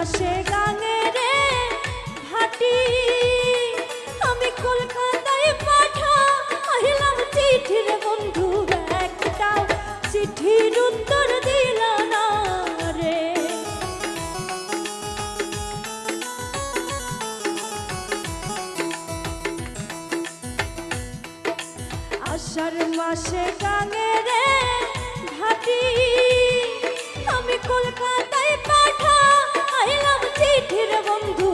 মাসে গাঙে রে ভাটি। আমি কলকাতায় পাঠা, আহিলাম চিঠির বন্ধু একটা। চিঠির উত্তর দিল না রে। আষাঢ় মাসে গাঙে রে ভাটি। আমি কলকাতায় পাঠা আইলাম চিঠির বন্ধু।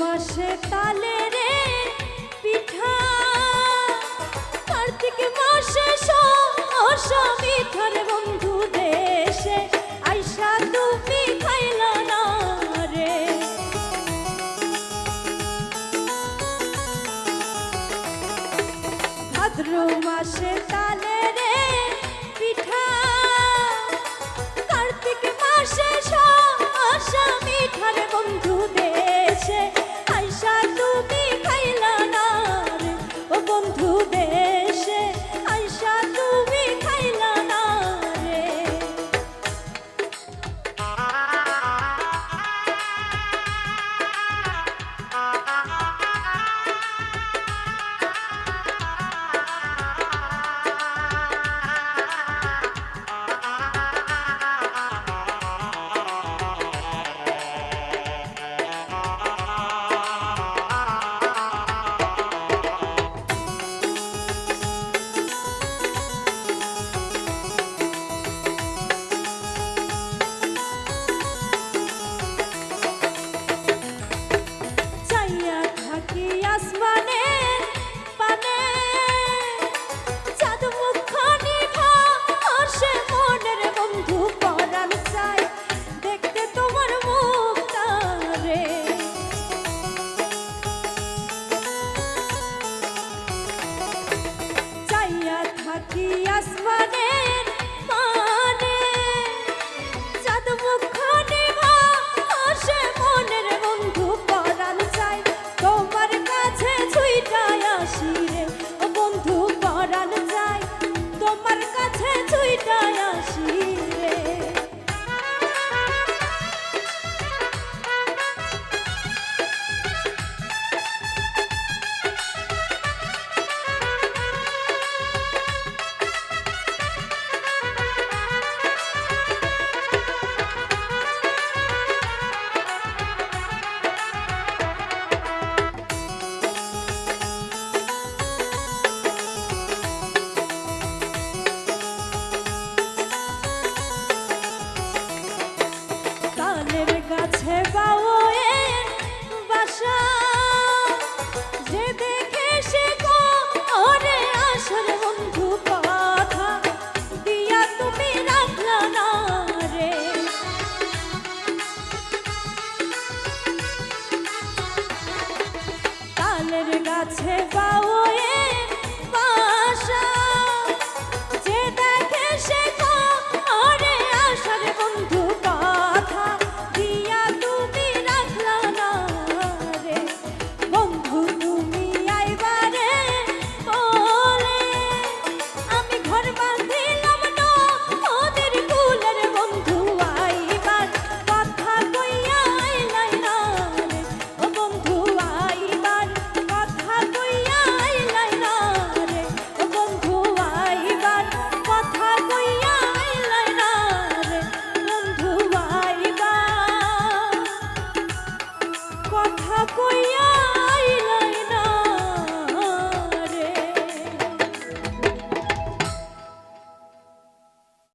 মাসে তালে রে পিঠা। কার্তিক মাসে মিঠার বন্ধু দেশে। আইসা তুমি খাইলা না রে। ভাদ্র মাসে Oh my.